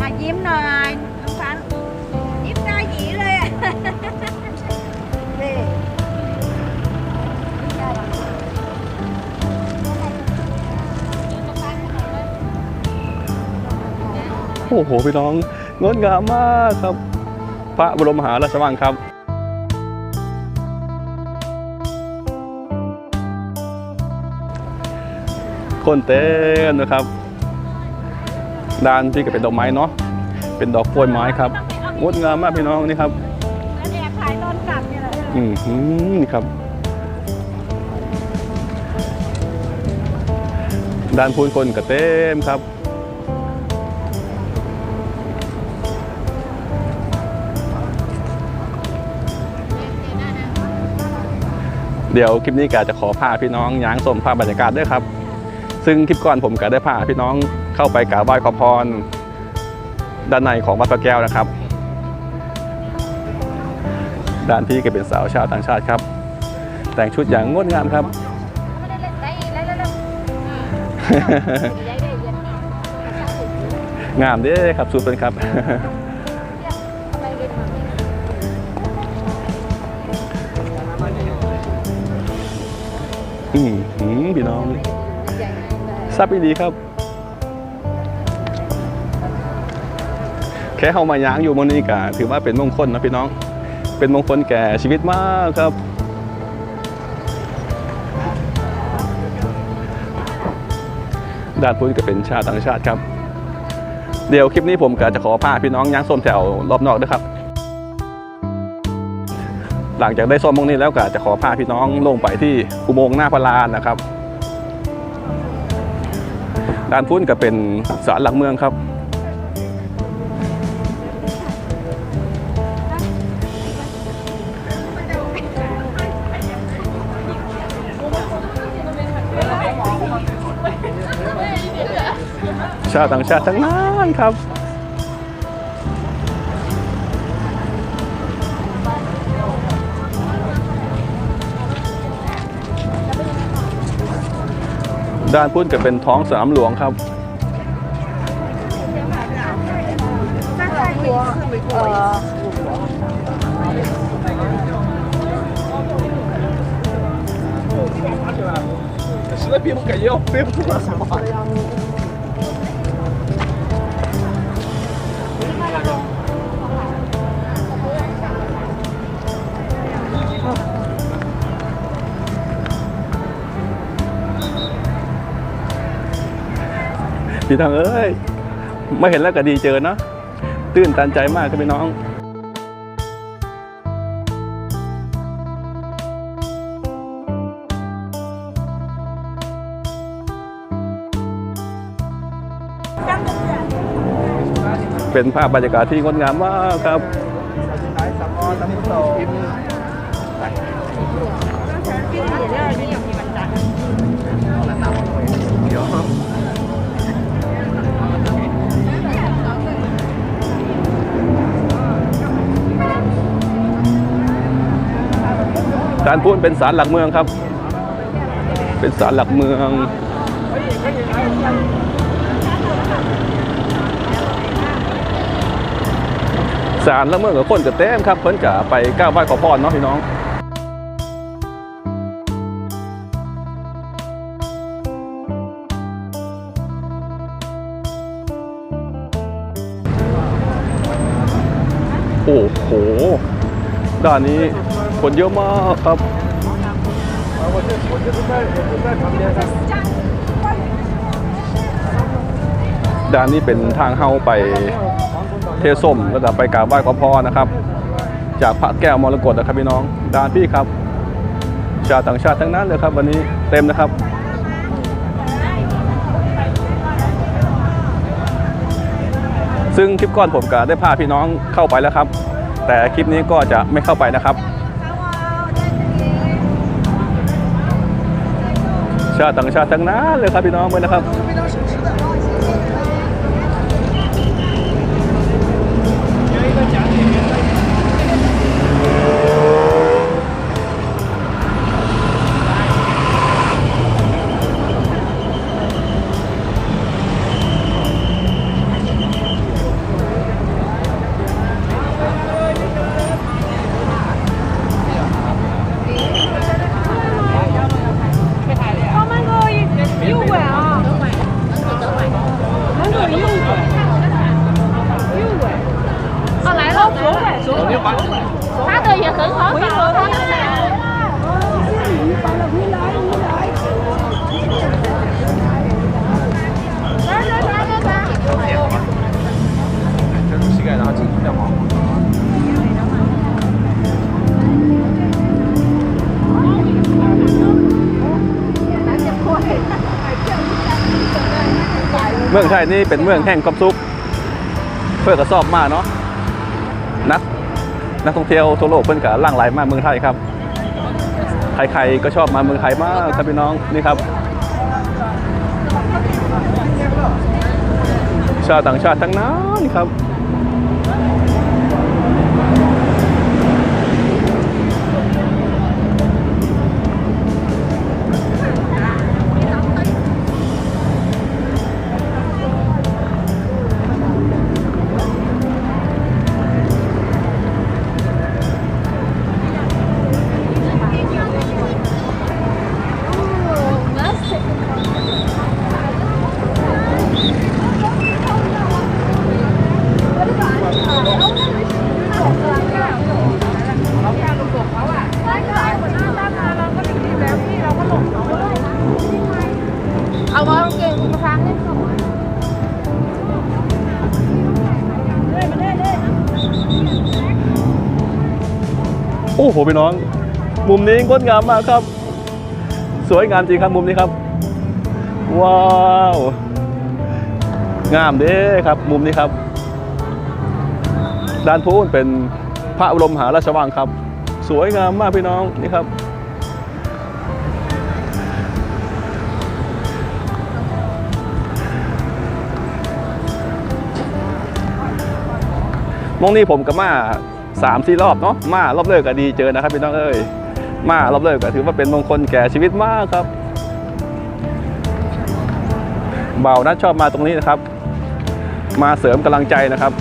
มายิ้มหน่อยน้องพันยิ้มหน้าหยีเลยอะนี่โอ้โหพี่น้องงดงามมากครับ พระบรมมหาราชวังครับคนเต้นนะครับ ด้านที่ก็เป็นดอกไม้เนาะเป็นดอกกล้วยไม้ครับงดงามมากพี่น้องนี่ครับแล้วเนี่ยขายตอนกลับเนี่ยแหละอืมหือนี่ครับ ด้านพูนคนก็เต็มครับเดี๋ยวคลิปนี้กาจะขอพาพี่น้องย้างสมภาพบรรยากาศด้วยครับ ซึ่งคลิปก่อนผมก็ได้พาพี่น้อง เข้าไปกราบไหว้ขอพร ด้านในของวัดพระแก้วนะครับ ด้านพี่ก็เป็นสาวชาวต่างชาติครับ แต่งชุดอย่างงดงามครับไม่ได้เล่นได้ได้ได้ได้ได้ได้เย็นงามเด้ครับสุดเป็นครับ อืมพี่น้องใหญ่เลยซับดีครับ แค่เข้ามาย้างอยู่บนนี้ก็ถือว่าเป็นมงคลนะพี่น้อง เป็นมงคลแก่ชีวิตมากครับ ด้านพุ้นก็เป็นชาติต่างชาติครับ เดี๋ยวคลิปนี้ผมก็จะขอพาพี่น้องย้างส้มแถวรอบนอกด้วยครับ หลังจากได้ส้มตรงนี้แล้วก็จะขอพาพี่น้องลงไปที่อุโมงค์หน้าพระลานนะครับ ด้านพุ้นก็เป็นศาลหลักเมืองครับ ชาติต่างชาติทั้งนั้นครับ ด้านพุ้นก็เป็นท้องสนามหลวงครับ เออ 实在憋不哽咽，憋不住了，什么？ พี่ทางเอ้ยไม่เห็นแล้วก็ดีเจอเนอะตื้นตันใจมากครับพี่น้องเป็นภาพบรรยากาศที่งดงามมากครับก สารพูดเป็นศาลหลักเมืองครับ เป็นศาลหลักเมืองศาลหลักเมืองกับคนกับเต็มครับเพิ่นจะไปก้าวไหว้ขอพรเนาะพี่น้องโอ้โห ด้านนี้ คนเยอะมากครับด้านนี้เป็นทางเข้าไปเทส้มแล้วก็ไปกราบไหว้ขอพรนะครับ จากพระแก้วมรกตนะครับพี่น้องด้านพี่ครับ ชาวต่างชาติทั้งนั้นเลยครับ วันนี้เต็มนะครับซึ่งคลิปก่อนผมก็ได้พาพี่น้องเข้าไปแล้วครับ แต่คลิปนี้ก็จะไม่เข้าไปนะครับ ชาติต่างชาติทั้งนั้นเลยครับพี่น้องเลยนะครับ เมืองไทยนี่เป็นเมืองแห่งความสุข เพื่อกระสอบมากเนาะนักนักท่องเที่ยวทั่วโลกเพิ่นกะล่างไหลมากเมืองไทยครับ ใครๆก็ชอบมาเมืองไทยมากครับพี่น้องนี่ครับ ชาวต่างชาติทั้งนั้นครับ โอ้โหพี่น้อง มุมนี้งดงามมากครับ สวยงามจริงครับมุมนี้ครับ ว้าวงามเด้ครับ มุมนี้ครับ ด้านพูนเป็นพระบรมหาราชวังครับ สวยงามมากพี่น้องนี่ครับ มองนี้ผมกับมา สามสี่รอบเนาะมารอบเลิกก็ดีเจอนะครับพี่น้องเอ้ยมารอบเลิกก็ถือว่าเป็นมงคลแก่ชีวิตมากครับเบานัดชอบมาตรงนี้นะครับ มาเสริมกำลังใจนะครับ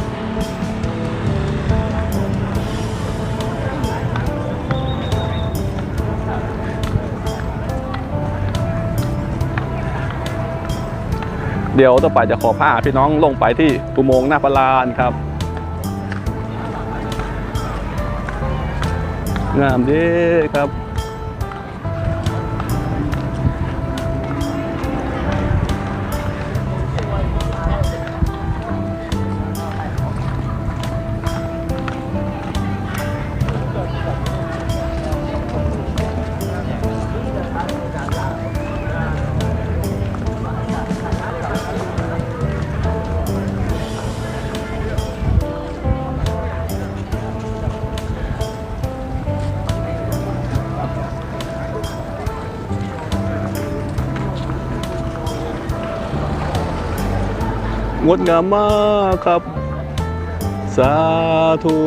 เดี๋ยวต่อไปจะขอพาพี่น้องลงไปที่อุโมงค์หน้าพระลานครับ งามดีครับ งดงามมากครับ สาธุ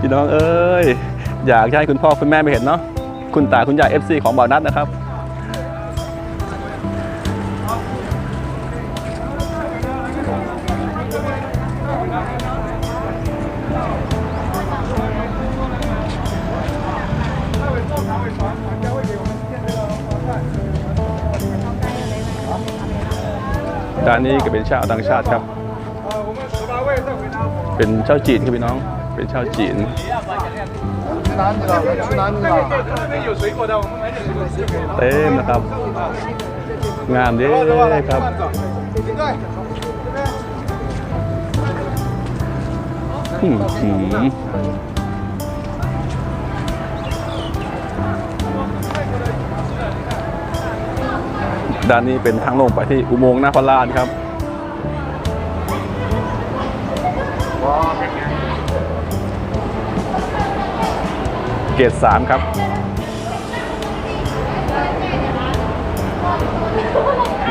พี่น้องเอ้ย อยากให้คุณพ่อคุณแม่ไปเห็นเนาะคุณตาคุณยาย FC ของบ่าวนัดนะครับ ด้านนี้ก็เป็นชาวต่างชาติครับ เป็นชาวจีนครับพี่น้อง เป็นชาวจีนเต้มนะครับ งามดีครับอืม ด้านนี้เป็นทางลงไปที่อุโมงค์หน้าพระลานครับเกตสามครับ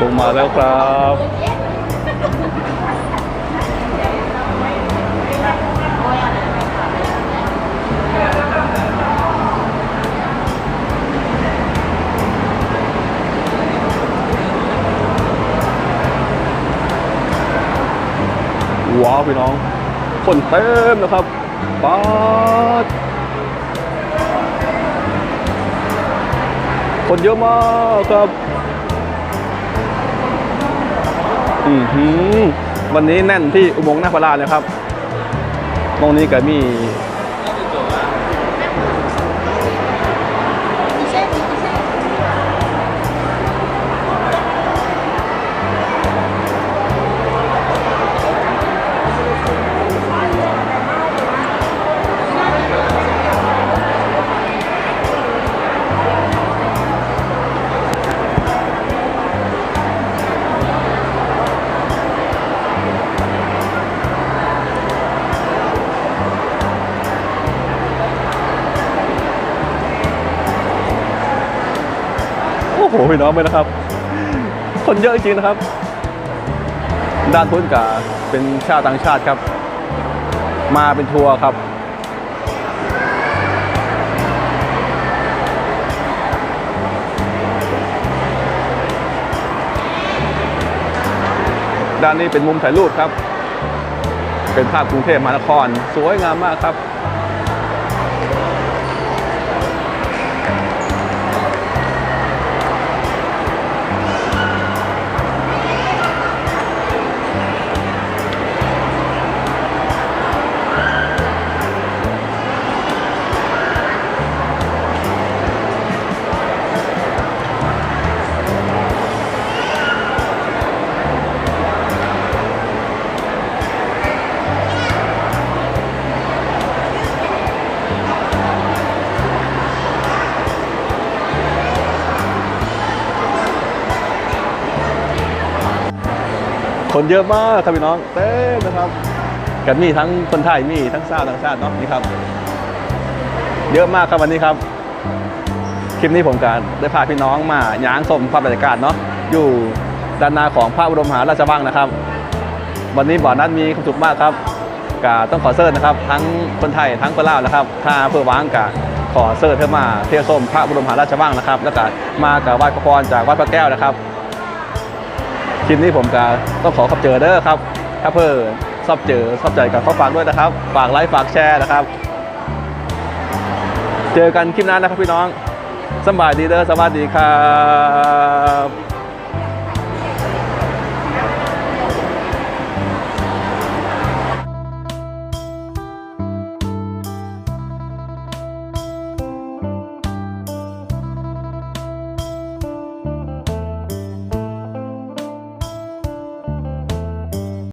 ลงมาแล้วครับ พี่น้อง คนเต็มนะครับป๊าดคนเยอะมากครับ อือหือวันนี้แน่นที่อุโมงค์หน้าพระลานเลยครับ ตรงนี้ก็มี พี่น้องไปนะครับ คนเยอะจริงนะครับ ด้านพุ้นกาเป็นชาวต่างชาติครับ มาเป็นทัวร์ครับด้านนี้เป็นมุมถ่ายรูปครับ เป็นภาพกรุงเทพมหานคร สวยงามมากครับ คนเยอะมากครับพี่น้องเต้มนะครับกันมีทั้งคนไทยมีทั้งชาวต่างชาติเนาะนี่ครับ เยอะมากครับวันนี้ครับ คลิปนี้ผมการได้พาพี่น้องมาย้างชมภาพบรรยากาศเนาะอยู่ด้านหน้าของพระบรมหาราชวังนะครับ วันนี้บ่อนั้นมีความสุขมากครับกาต้องขอเสิร์ชนะครับ ทั้งคนไทยทั้งคนลาวนะครับ ถ้าเพื่อว้างกาขอเสิร์ชเพื่อมาเที่ยวชมพระบรมหาราชวังนะครับ แล้วก็มากับไหว้พระพรจากวัดพระแก้วนะครับ คลิปนี้ผมก็ต้องขอขอบเจอเด้อครับ ถ้าเพื่อชอบเจอชอบใจกับข้อฝากด้วยนะครับ ฝากไลค์ฝากแชร์นะครับ เจอกันคลิปหน้านะครับพี่น้องสบายดีเด้อสวัสดีครับ